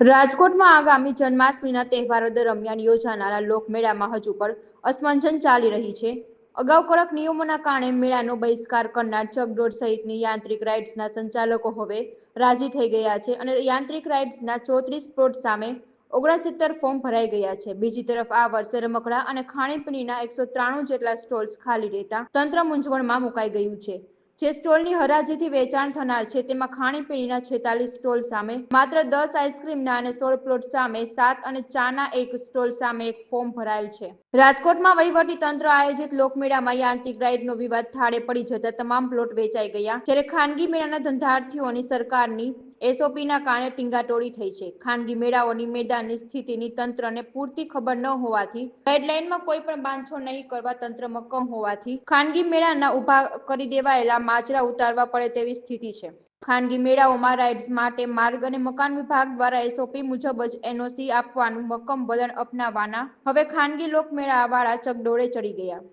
રાજકોટમાં આગામી જન્માષ્ટમીના તહેવારો દરમિયાન યોજાનારા લોકમેળામાં હજુ પણ અસમંજન ચાલી રહી છે. અગાઉ કડક નિયમોના કારણે મેળાનો બહિષ્કાર કરનાર ચકડોળ સહિતની યાંત્રિક રાઇડ્સના સંચાલકો હવે રાજી થઈ ગયા છે અને યાંત્રિક રાઇડ્સના ચોત્રીસ પ્લોટ સામે ઓગણસિત્તેર ફોર્મ ભરાઈ ગયા છે. બીજી તરફ આ વર્ષે રમકડા અને ખાણીપીણીના એકસો ત્રાણું જેટલા સ્ટોલ્સ ખાલી રહેતા તંત્ર મૂંઝવણમાં મુકાઈ ગયું છે. જે સ્ટોલની હરાજીથી વેચાણ થનાર છે, તેમાં ખાણીપીણીના છેતાલીસ સ્ટોલ સામે, માત્ર દસ આઈસ્ક્રીમના અને સોળ પ્લોટ સામે, સાત અને ચાના એક સ્ટોલ સામે એક ફોર્મ ભરાયેલ છે. રાજકોટમાં વહીવટી તંત્ર આયોજિત લોકમેળામાં યાંત્રિક રાઇડનો વિવાદ થાળે પડી જતા તમામ પ્લોટ વેચાઈ ગયા, જ્યારે ખાનગી મેળાના ધંધાર્થીઓની સરકારની એસઓપીના કારણે ટીંગાટોળી થઈ છે. ખાનગી મેળાઓની મેદાનની સ્થિતિની તંત્રને પૂરતી ખબર ન હોવાથી, ગાઈડલાઈનમાં કોઈ પણ બાંધછોડ નહીં કરવા તંત્ર મક્કમ હોવાથી, ખાનગી મેળાના ઊભા કરી દેવાયેલા માજરા ઉતારવા પડે તેવી સ્થિતિ છે. ખાનગી મેળાઓમાં રાઇડ્સ માટે માર્ગ અને મકાન વિભાગ દ્વારા એસઓપી મુજબ જ એનઓસી આપવાનું મક્કમ વલણ અપનાવવાના, હવે ખાનગી લોકમેળાવાળા ચકડોળે ચડી ગયા.